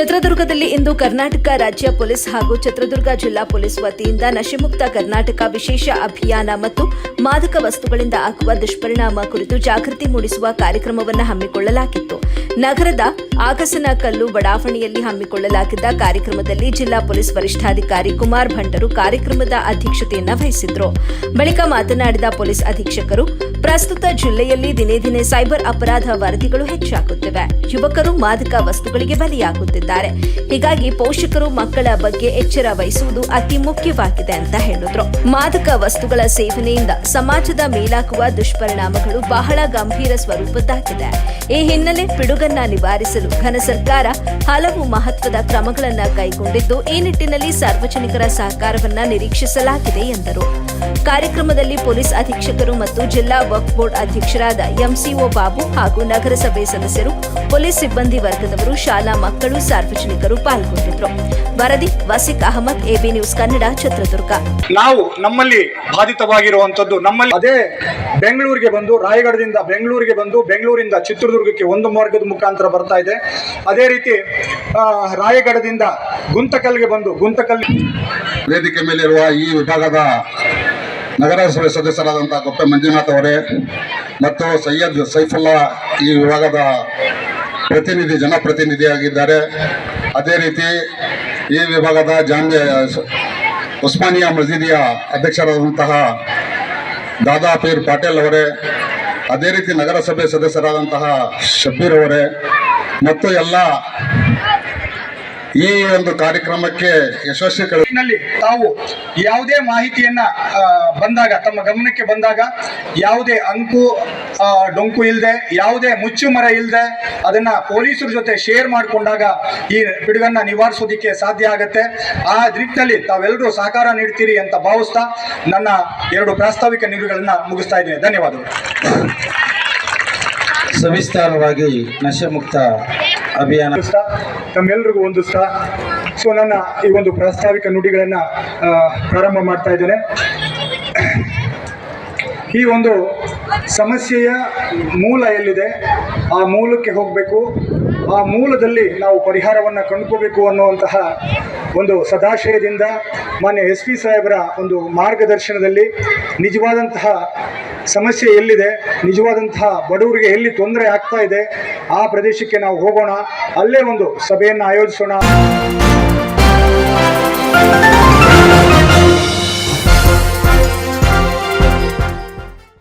ಚಿತ್ರದುರ್ಗದಲ್ಲಿ ಇಂದು ಕರ್ನಾಟಕ ರಾಜ್ಯ ಪೊಲೀಸ್ ಹಾಗೂ ಚಿತ್ರದುರ್ಗ ಜಿಲ್ಲಾ ಪೊಲೀಸ್ ವತಿಯಿಂದ ನಶೆಮುಕ್ತ ಕರ್ನಾಟಕ ವಿಶೇಷ ಅಭಿಯಾನ ಮತ್ತು ಮಾದಕ ವಸ್ತುಗಳಿಂದ ಆಗುವ ದುಷ್ಪರಿಣಾಮ ಕುರಿತು ಜಾಗೃತಿ ಮೂಡಿಸುವ ಕಾರ್ಯಕ್ರಮವನ್ನು ಹಮ್ಮಿಕೊಳ್ಳಲಾಗಿತ್ತು. ನಗರದ ಆಗಸನಕಲ್ಲು ಬಡಾವಣೆಯಲ್ಲಿ ಹಮ್ಮಿಕೊಳ್ಳಲಾಗಿದ್ದ ಕಾರ್ಯಕ್ರಮದಲ್ಲಿ ಜಿಲ್ಲಾ ಪೊಲೀಸ್ ವರಿಷ್ಠಾಧಿಕಾರಿ ಕುಮಾರ್ ಭಂಟರು ಕಾರ್ಯಕ್ರಮದ ಅಧ್ಯಕ್ಷತೆಯನ್ನು ವಹಿಸಿದ್ರು. ಬಳಿಕ ಮಾತನಾಡಿದ ಪೊಲೀಸ್ ಅಧೀಕ್ಷಕರು, ಪ್ರಸ್ತುತ ಜಿಲ್ಲೆಯಲ್ಲಿ ದಿನೇ ದಿನೇ ಸೈಬರ್ ಅಪರಾಧ ವರದಿಗಳು ಹೆಚ್ಚಾಗುತ್ತಿವೆ. ಯುವಕರು ಮಾದಕ ವಸ್ತುಗಳಿಗೆ ಬಲಿಯಾಗುತ್ತಿದ್ದಾರೆ. ಹೀಗಾಗಿ ಪೋಷಕರು ಮಕ್ಕಳ ಬಗ್ಗೆ ಎಚ್ಚರ ವಹಿಸುವುದು ಅತಿ ಮುಖ್ಯವಾಗಿದೆ ಅಂತ ಹೇಳಿದ್ರು. ಮಾದಕ ವಸ್ತುಗಳ ಸೇವನೆಯಿಂದ ಸಮಾಜದ ಮೇಲಾಗುವ ದುಷ್ಪರಿಣಾಮಗಳು ಬಹಳ ಗಂಭೀರ ಸ್ವರೂಪದ್ದಾಗಿದೆ. ಈ ಹಿನ್ನೆಲೆ ಪಿಡುಗನ್ನ ನಿವಾರಿಸಲು ಘನ ಸರ್ಕಾರ ಹಲವು ಮಹತ್ವದ ಕ್ರಮಗಳನ್ನು ಕೈಗೊಂಡಿದ್ದು, ಈ ನಿಟ್ಟಿನಲ್ಲಿ ಸಾರ್ವಜನಿಕರ ಸಹಕಾರವನ್ನ ನಿರೀಕ್ಷಿಸಲಾಗಿದೆ ಎಂದರು. ಕಾರ್ಯಕ್ರಮದಲ್ಲಿ ಪೊಲೀಸ್ ಅಧೀಕ್ಷಕರು ಮತ್ತು ಜಿಲ್ಲಾ ವಕ್ಫ್ ಬೋರ್ಡ್ ಅಧ್ಯಕ್ಷರಾದ ಎಂಸಿಒ ಬಾಬು ಹಾಗೂ ನಗರಸಭೆ ಸದಸ್ಯರು, ಪೊಲೀಸ್ ಸಿಬ್ಬಂದಿ ವರ್ಗದವರು, ಶಾಲಾ ಮಕ್ಕಳು ಸಾರ್ವಜನಿಕರು ಪಾಲ್ಗೊಂಡಿದ್ರು. ವರದಿ ವಸಿಕ್ ಅಹಮದ್ ಎಬಿ ನ್ಯೂಸ್ ಕನ್ನಡ ಚಿತ್ರದುರ್ಗ. ನಾವು ನಮ್ಮಲ್ಲಿ ಬಾಧಿತವಾಗಿರುವಂತದ್ದು ನಮ್ಮಲ್ಲಿ ಅದೇ ಬೆಂಗಳೂರಿಗೆ ಬಂದು ರಾಯಗಢದಿಂದ ಬೆಂಗಳೂರಿಗೆ ಬಂದು ಬೆಂಗಳೂರಿಂದ ಚಿತ್ರದುರ್ಗಕ್ಕೆ ಒಂದು ಮಾರ್ಗದ ಮುಖಾಂತರ ಬರ್ತಾ ಇದೆ. ಅದೇ ರೀತಿ ಆ, ರಾಯಗಢದಿಂದ ಗುಂತಕಲ್ಗೆ ಬಂದು ಗುಂತಕಲ್ ವೇದಿಕೆ ಮೇಲಿರುವ ಈ ವಿಭಾಗದ ನಗರಸಭೆ ಸದಸ್ಯರಾದಂತಹ ಗೊಪ್ಪೆ ಮಂಜುನಾಥ್ ಅವರೇ ಮತ್ತು ಸೈಯದ್ ಸೈಫುಲ್ಲಾ ಈ ವಿಭಾಗದ ಪ್ರತಿನಿಧಿ ಜನಪ್ರತಿನಿಧಿಯಾಗಿದ್ದಾರೆ ಅದೇ ರೀತಿ ಈ ವಿಭಾಗದ ಜಾಮ್ಯ ಉಸ್ಮಾನಿಯಾ ಮಸೀದಿಯ ಅಧ್ಯಕ್ಷರಾದಂತಹ ದಾದಾ ಪೀರ್ ಪಾಟೇಲ್ ಅವರೇ, ಅದೇ ರೀತಿ ನಗರಸಭೆ ಸದಸ್ಯರಾದಂತಹ ಶಬ್ಬೀರ್ ಅವರೇ, ಮತ್ತು ಎಲ್ಲ ಈ ಒಂದು ಕಾರ್ಯಕ್ರಮಕ್ಕೆ ಯಶಸ್ವಿ ತಾವು ಯಾವುದೇ ಮಾಹಿತಿಯನ್ನ ಬಂದಾಗ, ತಮ್ಮ ಗಮನಕ್ಕೆ ಬಂದಾಗ ಯಾವುದೇ ಅಂಕು ಡೊಂಕು ಇಲ್ಲದೆ ಯಾವುದೇ ಮುಚ್ಚು ಮರ ಇಲ್ಲದೆ ಅದನ್ನ ಪೊಲೀಸರ ಜೊತೆ ಶೇರ್ ಮಾಡಿಕೊಂಡಾಗ ಈ ಪಿಡುಗನ್ನ ನಿವಾರಿಸೋದಿಕ್ಕೆ ಸಾಧ್ಯ ಆಗುತ್ತೆ. ಆ ನಿಟ್ಟಿನಲ್ಲಿ ತಾವೆಲ್ಲರೂ ಸಹಕಾರ ನೀಡ್ತೀರಿ ಅಂತ ಭಾವಿಸ್ತಾ ನನ್ನ ಎರಡು ಪ್ರಾಸ್ತಾವಿಕ ನಿಲುವುಗಳನ್ನ ಮುಗಿಸ್ತಾ ಇದ್ದೇನೆ. ಧನ್ಯವಾದಗಳು. ಸವಿಸ್ತಾರವಾಗಿ ನಶೆಮುಕ್ತ ಅಭಿಯಾನ. ಒಂದು ಹೊಂದಿಸ್ತಾ ಸೊ ನನ್ನ ಈ ಒಂದು ಪ್ರಾಸ್ತಾವಿಕ ನುಡಿಗಳನ್ನು ಪ್ರಾರಂಭ ಮಾಡ್ತಾ ಇದ್ದೇನೆ. ಈ ಒಂದು ಸಮಸ್ಯೆಯ ಮೂಲ ಎಲ್ಲಿದೆ? ಆ ಮೂಲಕ್ಕೆ ಹೋಗಬೇಕು. ಆ ಮೂಲದಲ್ಲಿ ನಾವು ಪರಿಹಾರವನ್ನು ಕಂಡುಕೋಬೇಕು ಅನ್ನುವಂತಹ ಒಂದು ಸದಾಶಯದಿಂದ ಮಾನ್ಯ ಎಸ್ ಪಿ ಸಾಹೇಬರ ಒಂದು ಮಾರ್ಗದರ್ಶನದಲ್ಲಿ ನಿಜವಾದಂತಹ ಸಮಸ್ಯೆ ಎಲ್ಲಿದೆ? ನಿಜವಾದಂತಹ ಬಡವರಿಗೆ ಎಲ್ಲಿ ತೊಂದರೆ ಆಗ್ತಾ ಇದೆ? ಆ ಪ್ರದೇಶಕ್ಕೆ ನಾವು ಹೋಗೋಣ. ಅಲ್ಲೇ ಒಂದು ಸಭೆಯನ್ನು ಆಯೋಜಿಸೋಣ.